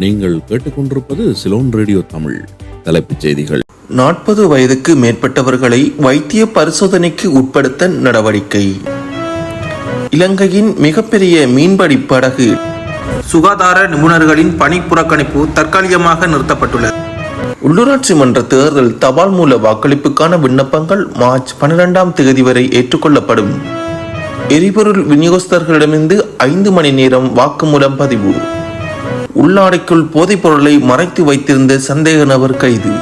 நீங்கள் கேட்டுக்கொண்டிருப்பது சிலோன் ரேடியோ தமிழ். தலைப்புச் செய்திகள். நாற்பது வயதுக்கு மேற்பட்டவர்களை வைத்திய பரிசோதனைக்கு உட்படுத்த நடவடிக்கை. இலங்கையின் மிகப்பெரிய மீன்பிடி படகு. சுகாதார நிபுணர்களின் பணி புறக்கணிப்பு தற்காலிகமாக நிறுத்தப்பட்டுள்ளது. உள்ளூராட்சி மன்ற தேர்தல் தபால் மூல வாக்களிப்புக்கான விண்ணப்பங்கள் மார்ச் பன்னிரெண்டாம் தேதி வரை ஏற்றுக்கொள்ளப்படும். எரிபொருள் விநியோகஸ்தர்களிடமிருந்து ஐந்து மணி நேரம் வாக்குமூலம் பதிவு. உள்ளாடைக்குள் போதைப் பொருளை மறைத்து வைத்திருந்த சந்தேக நபர் கைது.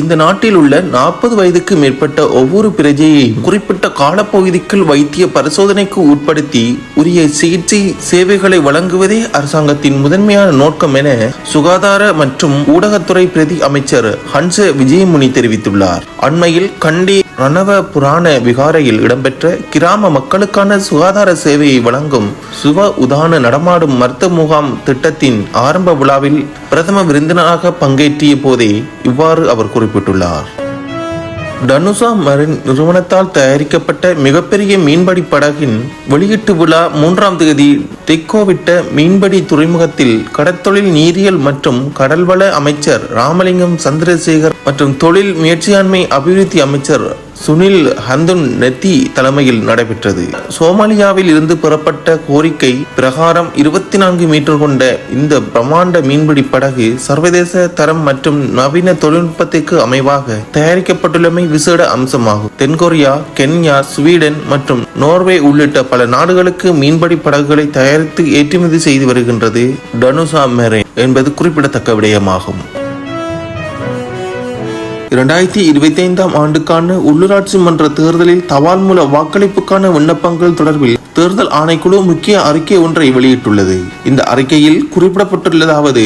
இந்த நாட்டில் உள்ள நாற்பது வயதுக்கு மேற்பட்ட ஒவ்வொரு பிரஜையையும் குறிப்பிட்ட காலப்பகுதிக்குள் வைத்திய பரிசோதனைக்கு உட்படுத்தி உரிய சிகிச்சை சேவைகளை வழங்குவதே அரசாங்கத்தின் முதன்மையான நோக்கம் என சுகாதார மற்றும் ஊடகத்துறை பிரதி அமைச்சர் ஹன்ச விஜயமுனி தெரிவித்துள்ளார். அண்மையில் கண்டி ரணவ புராண விகாரையில் இடம்பெற்ற கிராம மக்களுக்கான சுகாதார சேவையை வழங்கும் சுவ உதான நடமாடும் மருத்துவ முகாம் திட்டத்தின் ஆரம்ப விழாவில் பிரதம விருந்தினராக பங்கேற்றிய போதே இவ்வாறு அவர் குறிப்பிட்டுள்ளார். டனுசா மரின் நிறுவனத்தால் தயாரிக்கப்பட்ட மிகப்பெரிய மீன்பிடி படகின் வெளியீட்டு விழா மூன்றாம் தேதி டெக்கோவிட்ட மீன்பிடி துறைமுகத்தில் கடற்தொழில் நீரியல் மற்றும் கடல்வள அமைச்சர் ராமலிங்கம் சந்திரசேகர் மற்றும் தொழில் முயற்சியாண்மை அபிவிருத்தி அமைச்சர் சுனில் ஹந்துன் நெத்தி தலைமையில் நடைபெற்றது. சோமாலியாவில் இருந்து பெறப்பட்ட கோரிக்கை பிரகாரம் இருபத்தி நான்கு மீட்டர் கொண்ட இந்த பிரம்மாண்ட மீன்பிடி படகு சர்வதேச தரம் மற்றும் நவீன தொழில்நுட்பத்திற்கு அமைவாக தயாரிக்கப்பட்டுள்ளமை விசேட அம்சமாகும். தென்கொரியா கென்யா ஸ்வீடன் மற்றும் நோர்வே உள்ளிட்ட பல நாடுகளுக்கு மீன்பிடி படகுகளை தயாரித்து ஏற்றுமதி செய்து வருகின்றது டனுசா மெரே என்பது குறிப்பிடத்தக்க விடயமாகும். இரண்டாயிரத்தி இருபத்தி ஐந்தாம் ஆண்டுக்கான உள்ளூராட்சி மன்ற தேர்தலில் தபால் மூல வாக்களிப்புக்கான விண்ணப்பங்கள் தொடர்பில் தேர்தல் ஆணைக்குழு முக்கிய அறிக்கை ஒன்றை வெளியிட்டுள்ளது. இந்த அறிக்கையில் குறிப்பிடப்பட்டுள்ளதாவது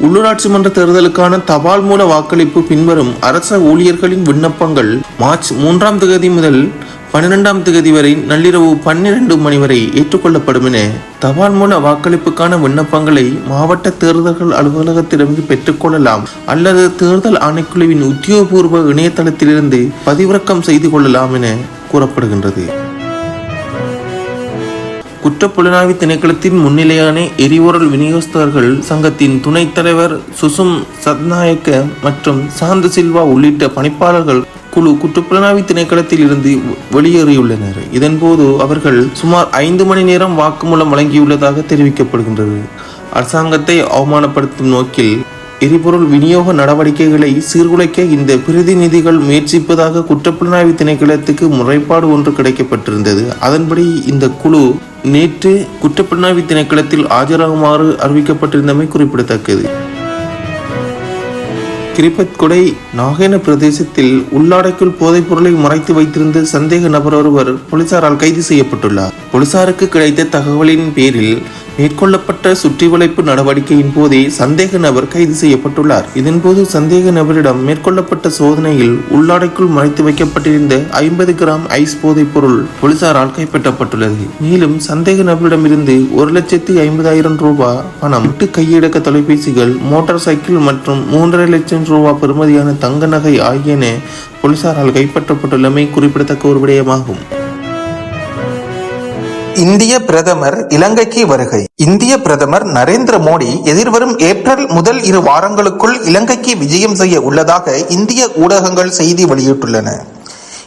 உள்ளூராட்சி மன்ற தேர்தலுக்கான தபால் மூல வாக்களிப்பு பின்வரும் அரச ஊழியர்களின் விண்ணப்பங்கள் மார்ச் மூன்றாம் தேதி முதல் பன்னிரெண்டாம் தேதி வரை நள்ளிரவு பன்னிரண்டு மணி வரை ஏற்றுக்கொள்ளப்படும் என தபால் மூல வாக்களிப்புக்கான விண்ணப்பங்களை மாவட்ட தேர்தல்கள் அலுவலகத்திலிருந்து பெற்றுக்கொள்ளலாம் அல்லது தேர்தல் ஆணைக்குழுவின் உத்தியோகபூர்வ இணையதளத்திலிருந்து பதிவிறக்கம் செய்து கொள்ளலாம் என கூறப்படுகின்றது. குற்றப்புலனாய்வு திணைக்களத்தின் முன்னிலையான எரிபொருள் விநியோகஸ்தர்கள் சங்கத்தின் துணைத் தலைவர் சுசும் சத்நாயக்க மற்றும் சாந்த சில்வா உள்ளிட்ட பணிப்பாளர்கள் குழு குற்றப்புலனாய்வு திணைக்களத்தில் இருந்து வெளியேறியுள்ளனர். இதன்போது அவர்கள் சுமார் ஐந்து மணி நேரம் வாக்குமூலம் வழங்கியுள்ளதாக தெரிவிக்கப்படுகின்றது. அரசாங்கத்தை அவமானப்படுத்தும் நோக்கில் எரிபொருள் விநியோக நடவடிக்கைகளை சீர்குலைக்க இந்த பிரதிநிதிகள் முயற்சிப்பதாக குற்றப்புலனாய்வு திணைக்களத்துக்கு முறைப்பாடு ஒன்று கிடைக்கப்பட்டிருந்தது. அதன்படி இந்த குழு நேற்று குற்றப்புலனாய்வு திணைக்களத்தில் ஆஜராகுமாறு அறிவிக்கப்பட்டிருந்தமை குறிப்பிடத்தக்கது. கிரிபத் கொடை நாகேன பிரதேசத்தில் உள்ளாடைக்குள் போதைப் பொருளை மறைத்து வைத்திருந்த சந்தேக நபர் ஒருவர் போலீசாரால் கைது செய்யப்பட்டுள்ளார். போலீசாருக்கு கிடைத்த தகவலின் பேரில் மேற்கொள்ளப்பட்ட சுற்றிவளைப்பு நடவடிக்கையின் போதே சந்தேக நபர் கைது செய்யப்பட்டுள்ளார். இதன்போது சந்தேக நபரிடம் மேற்கொள்ளப்பட்ட சோதனையில் உள்ளாடைக்குள் மறைத்து வைக்கப்பட்டிருந்த ஐம்பது கிராம் ஐஸ் போதைப் பொருள் போலீசாரால் கைப்பற்றப்பட்டுள்ளது. மேலும் சந்தேக நபரிடமிருந்து ஒரு லட்சத்தி ஐம்பதாயிரம் ரூபாய் பணம் விட்டு கையடக்க தொலைபேசிகள் மோட்டார் சைக்கிள் மற்றும் மூன்றரை லட்சம் ரூபாய் பெறுமதியான தங்க நகை ஆகியன போலீசாரால் கைப்பற்றப்பட்டுள்ளமை குறிப்பிடத்தக்க ஒரு விடயமாகும். இந்திய பிரதமர் இலங்கைக்கு வருகை. இந்திய பிரதமர் நரேந்திர மோடி எதிர்வரும் ஏப்ரல் முதல் இரு வாரங்களுக்குள் இலங்கைக்கு விஜயம் செய்ய உள்ளதாக இந்திய ஊடகங்கள் செய்தி வெளியிட்டுள்ளன.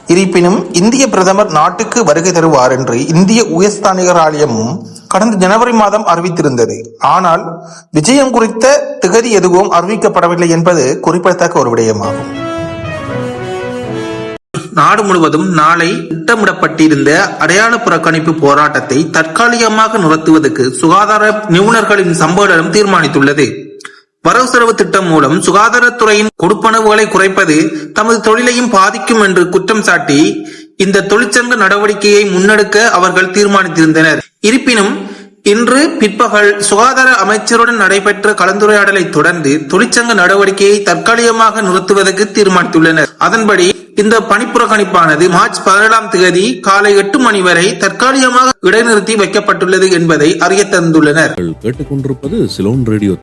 இருப்பினும் இந்திய பிரதமர் நாட்டுக்கு வருகை தருவார் என்று இந்திய உயர்ஸ்தானிகர் ஆலயமும் கடந்த ஜனவரி மாதம் அறிவித்திருந்தது. ஆனால் விஜயம் குறித்த திகதி எதுவும் அறிவிக்கப்படவில்லை என்பது குறிப்பிடத்தக்க ஒரு விடயமாகும். நாடு முழுவதும் நாளை திட்டமிடப்பட்டிருந்த அடையாள புறக்கணிப்பு போராட்டத்தை தற்காலிகமாக நடத்துவதற்கு சுகாதார நிபுணர்களின் சம்மேளனம் தீர்மானித்துள்ளது. வரவு செலவு திட்டம் மூலம் சுகாதாரத்துறையின் கொடுப்பனவுகளை குறைப்பது தமது தொழிலையும் பாதிக்கும் என்று குற்றம் சாட்டி இந்த தொழிற்சங்க நடவடிக்கையை முன்னெடுக்க அவர்கள் தீர்மானித்திருந்தனர். இருப்பினும் இன்று பிற்பகல் சுகாதார அமைச்சருடன் நடைபெற்ற கலந்துரையாடலை தொடர்ந்து தொழிற்சங்க நடவடிக்கையை தற்காலிகமாக நிறுத்துவதற்கு தீர்மானித்துள்ளனர். அதன்படி இந்த பணிப்புறக்கணிப்பானது மார்ச் பதினேழாம் தேதி காலை எட்டு மணி வரை தற்காலிகமாக இடைநிறுத்தி வைக்கப்பட்டுள்ளது என்பதை அறிய தந்துள்ளனர். கேட்டுக்கொண்டிருப்பது சிலோன் ரேடியோ